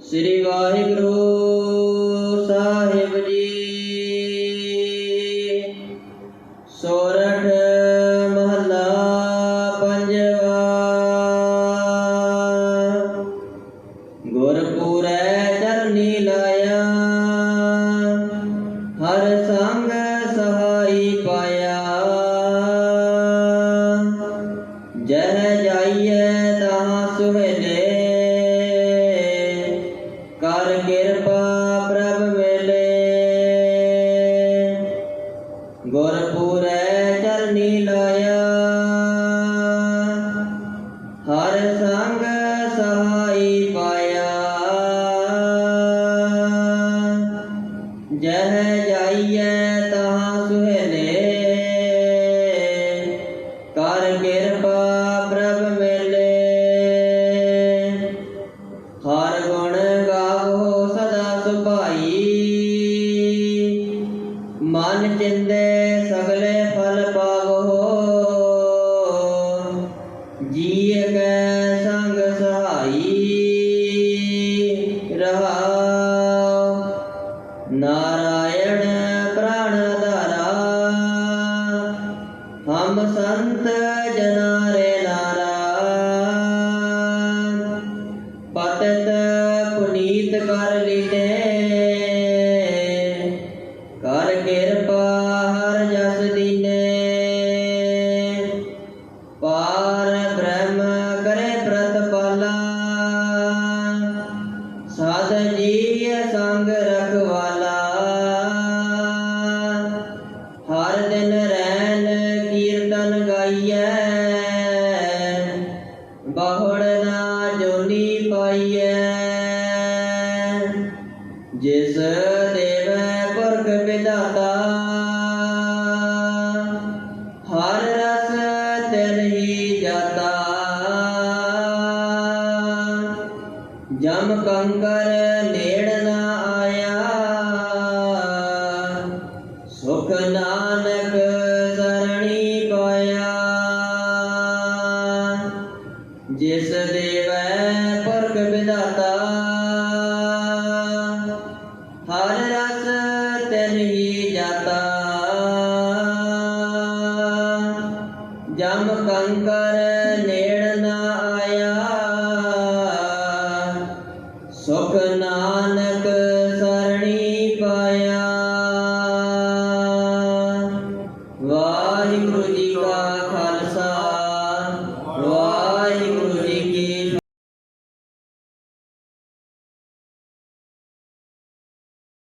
ਸ੍ਰੀ ਵਾਹਿਗੁਰੂ ਸਾਹਿਬ ਜੀ। ਸੋਰਠ ਮਹੱਲਾ ਪੰਜਵਾ। ਗੁਰਪੂਰੈ ਚਰਨੀ ਲਾਇਆ ਜੀ ਕੈ ਸੰਗ ਸਹਾਈ ਸੰਤ ਜਨਾ ਰੇ ਨਾਰਾ ਪਤਿਤ ਪੁਨੀਤ ਕਰ ਲੀਤੇ ਕੀਰਤਨ ਬਹੁੜ ਨਾ ਜੋਨੀ ਪਾਈਐ। ਜਿਸ ਦੇਵੈ ਪੁਰਖ ਵਿਦਾਤਾ ਹਰ ਰਸ ਤਿਲ ਹੀ ਜਾਤਾ। ਜਮ ਕੰਕਰ ਦਾਤਾ ਹਰ ਰਸ ਤੈਨ ਹੀ ਜਾਤਾ ਜਮ ਕੰਕਰ ਨੇੜ ਨਾ ਆਇਆ। ਸੁਖ ਨਾਨਕ ਸਰਣੀ ਪਾਇਆ। ਵਾਹਿਗੁਰੂ ਜੀ ਕਾ